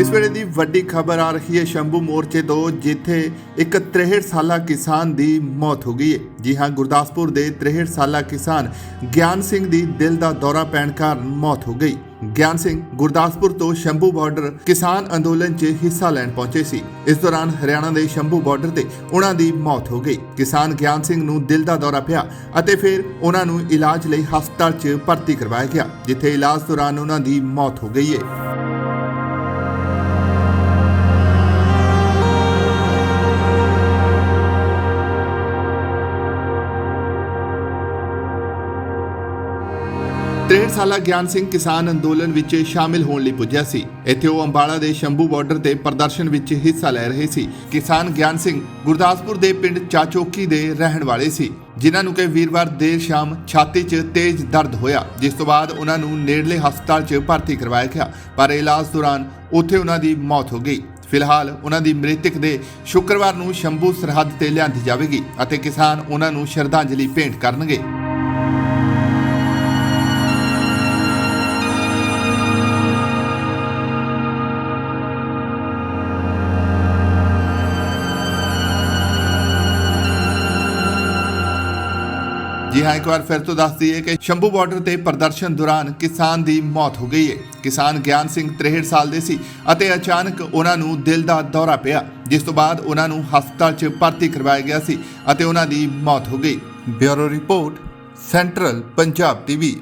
ਇਸ ਵੇਲੇ ਦੀ ਵੱਡੀ ਖਬਰ ਆ ਰਹੀ ਹੈ ਸ਼ੰਭੂ ਮੋਰਚੇ ਤੋਂ, ਜਿੱਥੇ ਇੱਕ 63 ਸਾਲਾ ਕਿਸਾਨ ਦੀ ਮੌਤ ਹੋ ਗਈ ਹੈ। ਜੀ ਹਾਂ, ਗੁਰਦਾਸਪੁਰ ਦੇ 63 ਸਾਲਾ ਕਿਸਾਨ ਗਿਆਨ ਸਿੰਘ ਦੀ ਦਿਲ ਦਾ ਦੌਰਾ ਪੈਣ ਕਾਰਨ ਮੌਤ ਹੋ ਗਈ। ਗਿਆਨ ਸਿੰਘ ਗੁਰਦਾਸਪੁਰ ਤੋਂ ਸ਼ੰਭੂ ਬਾਰਡਰ ਕਿਸਾਨ ਅੰਦੋਲਨ 'ਚ ਹਿੱਸਾ ਲੈਣ ਪਹੁੰਚੇ ਸੀ। ਇਸ ਦੌਰਾਨ ਹਰਿਆਣਾ ਦੇ ਸ਼ੰਭੂ ਬਾਰਡਰ ਤੇ ਉਹਨਾਂ ਦੀ ਮੌਤ ਹੋ ਗਈ। ਕਿਸਾਨ ਗਿਆਨ ਸਿੰਘ ਨੂੰ ਦਿਲ ਦਾ ਦੌਰਾ ਪਿਆ ਅਤੇ ਫਿਰ ਉਹਨਾਂ ਨੂੰ ਇਲਾਜ ਲਈ ਹਸਪਤਾਲ 'ਚ ਭਰਤੀ ਕਰਵਾਇਆ ਗਿਆ, ਜਿੱਥੇ ਇਲਾਜ ਦੌਰਾਨ ਉਹਨਾਂ ਦੀ ਮੌਤ ਹੋ ਗਈ ਹੈ ਤ੍ਰੇਹਠ ਸਾਲਾ ਗਿਆਨ ਸਿੰਘ ਕਿਸਾਨ ਅੰਦੋਲਨ ਵਿੱਚ ਸ਼ਾਮਿਲ ਹੋਣ ਲਈ ਪੁੱਜਿਆ ਸੀ। ਇੱਥੇ ਉਹ ਅੰਬਾਲਾ ਦੇ ਸ਼ੰਭੂ ਬਾਰਡਰ ਤੇ ਪ੍ਰਦਰਸ਼ਨ ਵਿੱਚ ਹਿੱਸਾ ਲੈ ਰਹੇ ਸੀ। ਕਿਸਾਨ ਗਿਆਨ ਸਿੰਘ ਗੁਰਦਾਸਪੁਰ ਦੇ ਪਿੰਡ ਚਾਚੋਕੀ ਦੇ ਰਹਿਣ ਵਾਲੇ ਸੀ। ਜਿਨ੍ਹਾਂ ਨੂੰ ਕਿ ਵੀਰਵਾਰ ਦੇਰ ਸ਼ਾਮ ਛਾਤੀ 'ਚ ਤੇਜ਼ ਦਰਦ ਹੋਇਆ। ਜਿਸ ਤੋਂ ਬਾਅਦ ਉਹਨਾਂ ਨੂੰ ਨੇੜਲੇ ਹਸਪਤਾਲ 'ਚ ਭਰਤੀ ਕਰਵਾਇਆ ਗਿਆ। ਪਰ ਇਲਾਜ ਦੌਰਾਨ ਉੱਥੇ ਉਹਨਾਂ ਦੀ ਮੌਤ ਹੋ ਗਈ। ਫਿਲਹਾਲ ਉਹਨਾਂ ਦੀ ਮ੍ਰਿਤਕ ਦੇ ਸ਼ੁੱਕਰਵਾਰ ਨੂੰ ਸ਼ੰਭੂ ਸਰਹੱਦ ਤੇ ਲਿਆਂਦੀ ਜਾਵੇਗੀ ਅਤੇ ਕਿਸਾਨ ਉਹਨਾਂ ਨੂੰ ਸ਼ਰਧਾਂਜਲੀ ਭੇਂਟ ਕਰਨਗੇ। ਜੀ ਹਾਂ, ਇੱਕ ਵਾਰ ਫਿਰ ਤੋਂ ਦੱਸ ਦਈਏ ਕਿ ਸ਼ੰਭੂ ਬਾਰਡਰ ਤੇ ਪ੍ਰਦਰਸ਼ਨ ਦੌਰਾਨ ਕਿਸਾਨ ਦੀ ਮੌਤ ਹੋ ਗਈ ਹੈ ਕਿਸਾਨ ਗਿਆਨ ਸਿੰਘ 63 ਸਾਲ ਦੇ ਸੀ ਅਤੇ ਅਚਾਨਕ ਉਹਨਾਂ ਨੂੰ ਦਿਲ ਦਾ ਦੌਰਾ ਪਿਆ, ਜਿਸ ਤੋਂ ਬਾਅਦ ਉਹਨਾਂ ਨੂੰ ਹਸਪਤਾਲ 'ਚ ਭਰਤੀ ਕਰਵਾਇਆ ਗਿਆ ਸੀ ਅਤੇ ਉਹਨਾਂ ਦੀ ਮੌਤ ਹੋ ਗਈ। Bureau report, central Punjab TV.